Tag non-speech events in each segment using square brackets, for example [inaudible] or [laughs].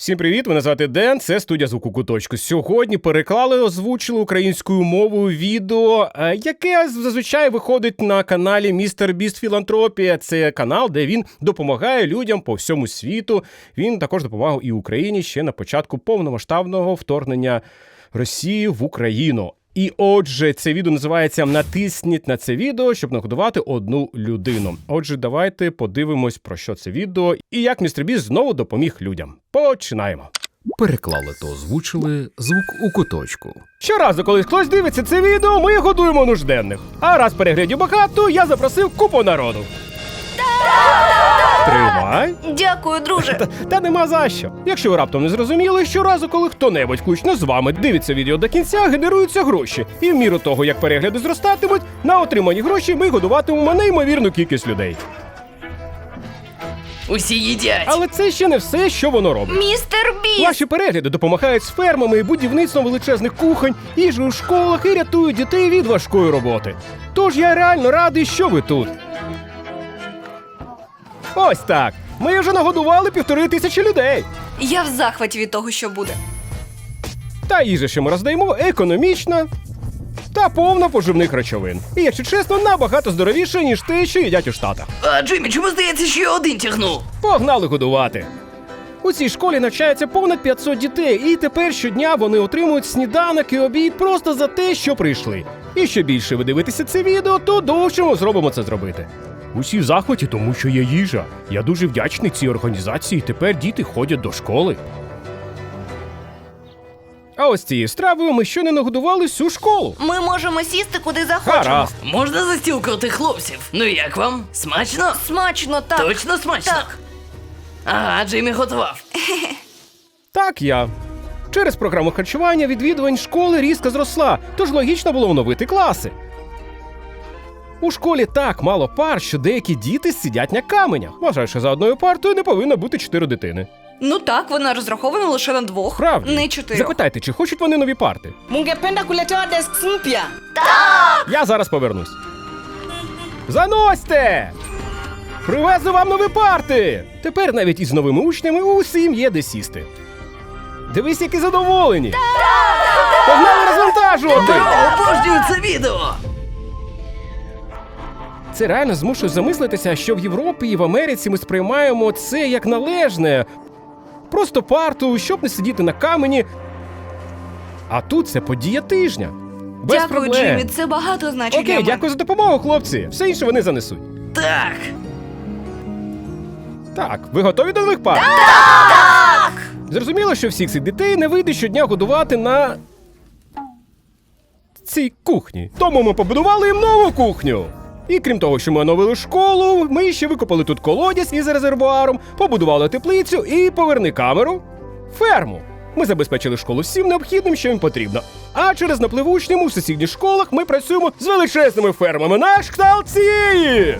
Всім привіт! Мене звати Ден. Це студія звуку куточку. Сьогодні переклали, озвучили українською мовою відео, е, яке зазвичай виходить на каналі Містер Біст Філантропія. Це канал, де він допомагає людям по всьому світу. Він також допомагав і Україні ще на початку повномасштабного вторгнення Росії в Україну. І отже, це відео називається Натисніть на це відео, щоб нагодувати одну людину. Отже, давайте подивимось про що це відео і як містер Біс знову допоміг людям. Починаємо. Переклали та озвучили звук у куточку. Щоразу, коли хтось дивиться це відео, ми годуємо нужденних. А раз переглядів багато, я запросив купу народу. Тримай. Дякую, друже. Та нема за що. Якщо ви раптом не зрозуміли, щоразу, коли хто-небудь, включно з вами, дивиться відео до кінця, генеруються гроші. І в міру того, як перегляди зростатимуть, на отримані гроші ми годуватимемо неймовірну кількість людей. Усі їдять. Але це ще не все, що воно робить. Містер Біст! Ваші перегляди допомагають з фермами і будівництвом величезних кухонь, їжею у школах і рятують дітей від важкої роботи. Тож я реально радий, що ви тут. Ось так. Ми вже нагодували півтори тисячі людей. Я в захваті від того, що буде. Та їжа, що ми роздаємо, економічна та повна поживних речовин. І, якщо чесно, набагато здоровіше, ніж те, що їдять у Штатах. А Джиммі, чому здається, що я один тягнув? Погнали годувати. У цій школі навчається понад 500 дітей, і тепер щодня вони отримують сніданок і обід просто за те, що прийшли. І що більше ви дивитеся це відео, то довше ми зробимо це зробити. Усі в захваті, тому що є їжа. Я дуже вдячний цій організації. Тепер діти ходять до школи. А ось цією стравою ми ще не нагодували всю школу. Ми можемо сісти куди захочемо. Гаразд. Можна за стіл крутих хлопців? Ну як вам? Смачно? Смачно, так. Точно смачно? Так. Ага, Джиммі готував. [laughs] Так я. Через програму харчування відвідувань школи різко зросла, тож логічно було оновити класи. У школі так мало пар, що деякі діти сидять на каменях. Вважаю, що за одною партою не повинно бути чотири дитини. Ну так, вона розрахована лише на двох. Правда? Не чотирьох. Запитайте, чи хочуть вони нові парти? Mungependa kuletewa desks mpya? Я зараз повернусь. Заносьте! Привезу вам нові парти! Тепер навіть із новими учнями усім є де сісти. Дивись, які задоволені! Погнали розвантажувати! Обожнюю це відео! Це реально змушує замислитися, що в Європі і в Америці ми сприймаємо це як належне. Просто парту, щоб не сидіти на камені. А тут це подія тижня. Без Дякую, проблем. Джиммі. Це багато значить. для Окей, мене. дякую за допомогу, хлопці. Все інше вони занесуть. Так. Так, ви готові до нових пар? Так! Зрозуміло, що всіх цих дітей не вийде щодня годувати на цій кухні. Тому ми побудували їм нову кухню. І крім того, що ми оновили школу, ми ще викопали тут колодязь із резервуаром, побудували теплицю і поверни камеру. Ферму. Ми забезпечили школу всім необхідним, що їм потрібно. А через наплив учнів у сусідніх школах ми працюємо з величезними фермами. Наш кшталт цієї.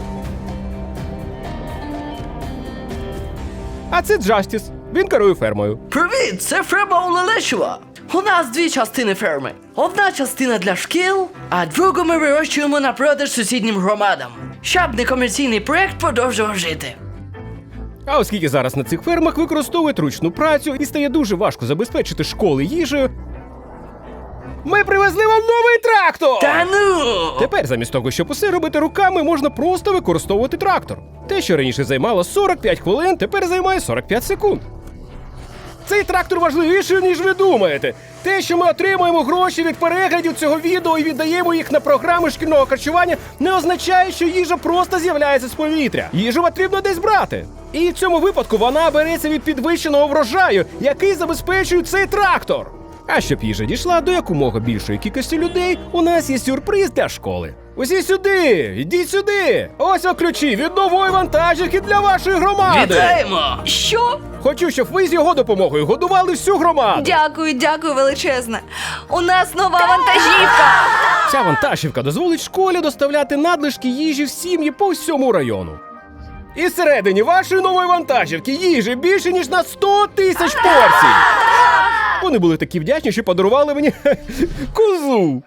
А це Джастіс. Він керує фермою. Привіт, це ферма у Лелешева. У нас дві частини ферми. Одна частина для шкіл, а другу ми вирощуємо на продаж сусіднім громадам, щоб некомерційний проект продовжував жити. А оскільки зараз на цих фермах використовують ручну працю і стає дуже важко забезпечити школи їжею, ми привезли вам новий трактор! Та ну! Тепер, замість того, щоб усе робити руками, можна просто використовувати трактор. Те, що раніше займало 45 хвилин, тепер займає 45 секунд. Цей трактор важливіший, ніж ви думаєте. Те, що ми отримуємо гроші від переглядів цього відео і віддаємо їх на програми шкільного харчування, не означає, що їжа просто з'являється з повітря. Їжу потрібно десь брати. І в цьому випадку вона береться від підвищеного врожаю, який забезпечує цей трактор. А щоб їжа дійшла до якомога більшої кількості людей, у нас є сюрприз для школи. Усі сюди, йдіть сюди. Ось о ключі від нової вантажівки для вашої громади. Вітаємо! Що? Хочу, щоб ви з його допомогою годували всю громаду. Дякую, дякую величезне. У нас нова вантажівка. Ця вантажівка дозволить школі доставляти надлишки їжі в сім'ї по всьому району. І всередині вашої нової вантажівки їжі більше ніж на 100 тисяч порцій. Вони були такі вдячні, що подарували мені [laughs] козу.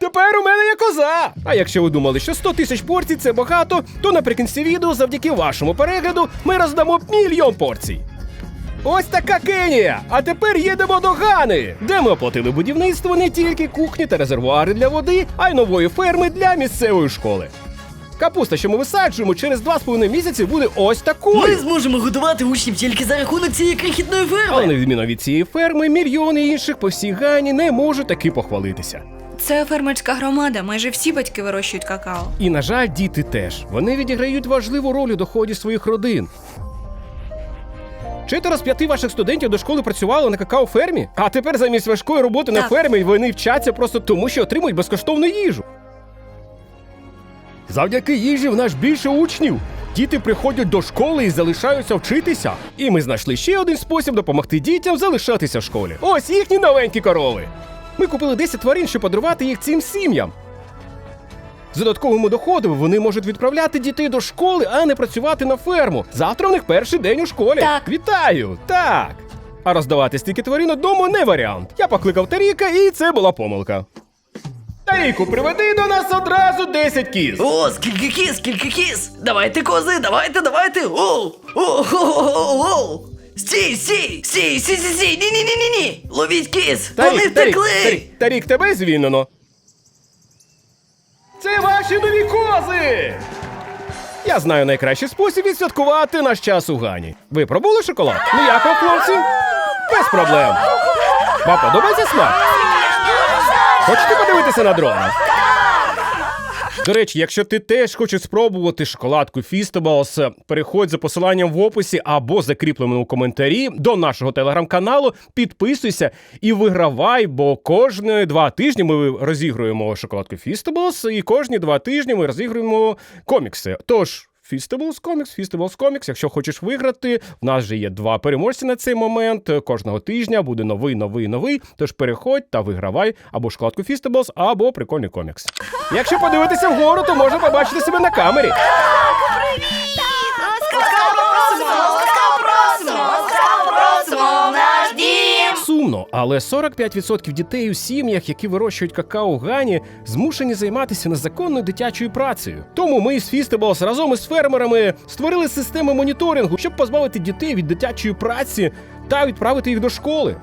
Тепер у мене є коза. А якщо ви думали, що 100 тисяч порцій це багато, то наприкінці відео, завдяки вашому перегляду, ми роздамо мільйон порцій. Ось така Кенія! А тепер їдемо до Гани, де ми оплатили будівництво не тільки кухні та резервуари для води, а й нової ферми для місцевої школи. Капуста, що ми висаджуємо через 2,5 місяці, буде ось такою. Ми зможемо годувати учнів тільки за рахунок цієї крихітної Але ферми. на відміну від цієї ферми, мільйони інших по всій Гані не можуть таки похвалитися. Це фермерська громада. Майже всі батьки вирощують какао. І, на жаль, діти теж. Вони відіграють важливу роль у доході своїх родин. Четверо з п'яти ваших студентів до школи працювали на какао-фермі, а тепер замість важкої роботи на Так. фермі вони вчаться просто тому, що отримують безкоштовну їжу. Завдяки їжі в нас більше учнів. Діти приходять до школи і залишаються вчитися. І ми знайшли ще один спосіб допомогти дітям залишатися в школі. Ось їхні новенькі корови. Ми купили 10 тварин, щоб подарувати їх цим сім'ям. З додатковими доходами вони можуть відправляти дітей до школи, а не працювати на ферму. Завтра в них перший день у школі. Так. Вітаю! Так. А роздавати стільки тварин одному не варіант. Я покликав Таріка, і це була помилка. Таріку, приведи до нас одразу 10 кіз. О, скільки кіз, скільки кіз! Давайте кози, давайте, давайте! О! О! О! О! О! Стій, стій! Стій, стій, стій, стій! Ні, ні, ні, ні, ні! Ловіть кіз! Вони втекли! Тарік, Тарік, тебе звільнено. Це ваші нові кози! Я знаю найкращий спосіб відсвяткувати наш час у Гані. Ви пробули шоколад? Ну як хлопці? Без проблем. Вам подобається смак? Хочете подивитися на дрона? До речі, якщо ти теж хочеш спробувати шоколадку Feastables, переходь за посиланням в описі або закріпленому у коментарі до нашого телеграм-каналу, підписуйся і вигравай, бо кожні два тижні ми розігруємо шоколадку Feastables, і кожні два тижні ми розігруємо комікси. Тож. Feastables Comics, Feastables Comics. Якщо хочеш виграти, в нас же є два переможці на цей момент. Кожного тижня буде новий, новий, новий. Тож переходь та вигравай або шоколадку Feastables, або прикольний комікс. Якщо подивитися вгору, то можна побачити себе на камері. Сумно, але 45% дітей у сім'ях, які вирощують какао в Гані, змушені займатися незаконною дитячою працею. Тому ми з Фістеблс разом із фермерами створили системи моніторингу, щоб позбавити дітей від дитячої праці та відправити їх до школи.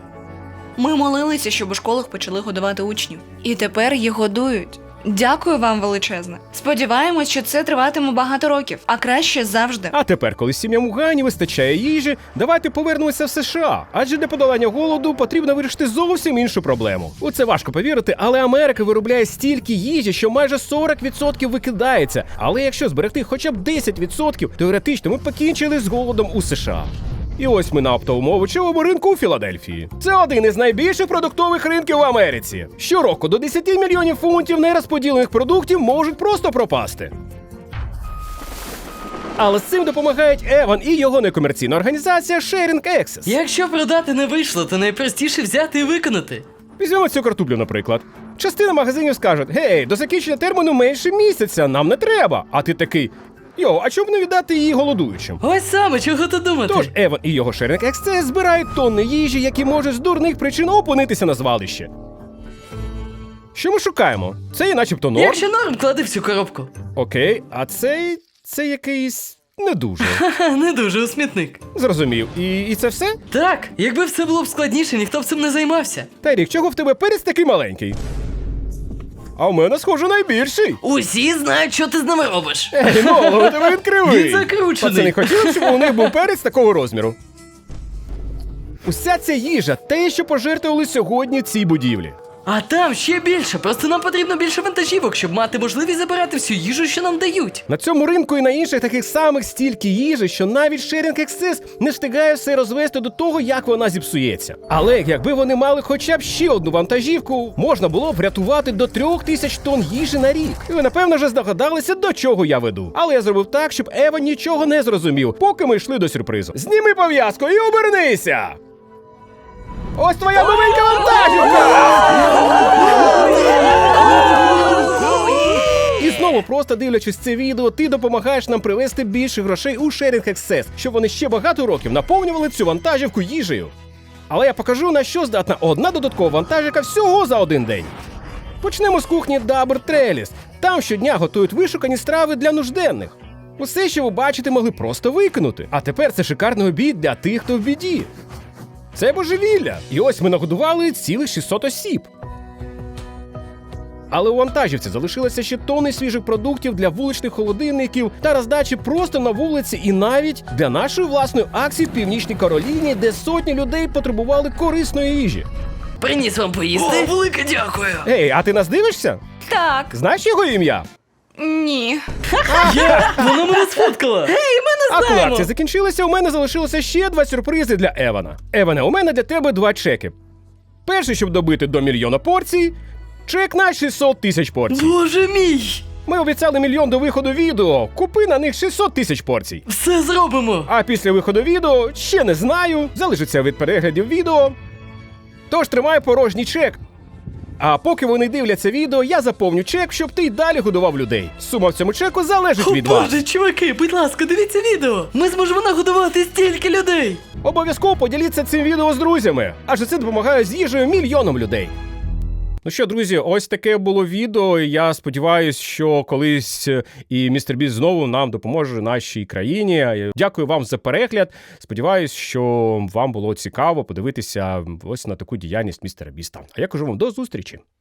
Ми молилися, щоб у школах почали годувати учнів. І тепер їх годують. Дякую вам величезне. Сподіваємось, що це триватиме багато років, а краще завжди. А тепер, коли сім'ям у Гані вистачає їжі, давайте повернемося в США. Адже для подолання голоду потрібно вирішити зовсім іншу проблему. У це важко повірити, але Америка виробляє стільки їжі, що майже 40% викидається. Але якщо зберегти хоча б 10%, теоретично ми покінчили з голодом у США. І ось ми на оптовому овочевому ринку у Філадельфії. Це один із найбільших продуктових ринків в Америці. Щороку до 10 мільйонів фунтів нерозподілених продуктів можуть просто пропасти. Але з цим допомагають Еван і його некомерційна організація Sharing Access. Якщо продати не вийшло, то найпростіше взяти і виконати. Візьмемо цю картоплю, наприклад. Частина магазинів скажуть: гей, до закінчення терміну менше місяця, нам не треба. А ти такий. Йо, а чому не віддати її голодуючим? Ось саме, чого тут думати? Тож Еван і його Sharing Access збирають тонни їжі, які можуть з дурних причин опинитися на звалищі. Що ми шукаємо? Це є начебто норм. Якщо норм, клади в цю коробку. Окей, а цей. це якийсь не дуже. [laughs] Не дуже у смітник. Зрозумів. І, і це все? Так, якби все було б складніше, ніхто б цим не займався. Тарік, чого в тебе перець такий маленький? А в мене, схоже, найбільший. Усі знають, що ти з ними робиш. Ей, ну, у тебе він кривий. Він закручений. Пацани хотіли, щоб у них був перець такого розміру. Уся ця їжа те, що пожертвували сьогодні цій будівлі. А там ще більше. Просто нам потрібно більше вантажівок, щоб мати можливість забирати всю їжу, що нам дають. На цьому ринку і на інших таких самих стільки їжі, що навіть Sharing Access не встигає все розвести до того, як вона зіпсується. Але якби вони мали хоча б ще одну вантажівку, можна було б врятувати до трьох тисяч тонн їжі на рік. І ви напевно вже здогадалися, до чого я веду. Але я зробив так, щоб Ева нічого не зрозумів, поки ми йшли до сюрпризу. Зніми пов'язку і обернися! Ось твоя новенька вантажівка! Просто дивлячись це відео, ти допомагаєш нам привезти більше грошей у Sharing Access, щоб вони ще багато років наповнювали цю вантажівку їжею. Але я покажу, на що здатна одна додаткова вантажівка всього за один день. Почнемо з кухні Dabber Trellis. Там щодня готують вишукані страви для нужденних. Усе, що ви бачите, могли просто викинути. А тепер це шикарний обід для тих, хто в біді. Це божевілля. І ось ми нагодували цілих 600 осіб. Але у вантажівці залишилося ще тони свіжих продуктів для вуличних холодильників та роздачі просто на вулиці, і навіть для нашої власної акції в Північній Кароліні, де сотні людей потребували корисної їжі. Приніс вам поїсти? О, велике дякую. Ей, а ти нас дивишся? Так, Знаєш його ім'я? ні. Є, вона мене сфоткала. А коли акція закінчилася, у мене залишилося ще два сюрпризи для Евана. Еване, у мене для тебе два чеки. Перший, щоб добити до мільйона порцій, чек на 600 тисяч порцій. Боже мій! Ми обіцяли мільйон до виходу відео. Купи на них 600 тисяч порцій. Все зробимо. А після виходу відео ще не знаю, залишиться від переглядів відео. Тож тримай порожній чек. А поки вони дивляться відео, я заповню чек, щоб ти й далі годував людей. Сума в цьому чеку залежить О від вас. боже, чуваки, будь ласка, дивіться відео. Ми зможемо нагодувати стільки людей. Обов'язково поділіться цим відео з друзями, адже це допомагає з їжею мільйонам людей. Ну що, друзі, ось таке було відео. Я сподіваюся, що колись е, і містер Біс знову нам допоможе нашій країні. Дякую вам за перегляд. Сподіваюсь, що вам було цікаво подивитися ось на таку діяльність містера Біста. А я кажу вам до зустрічі.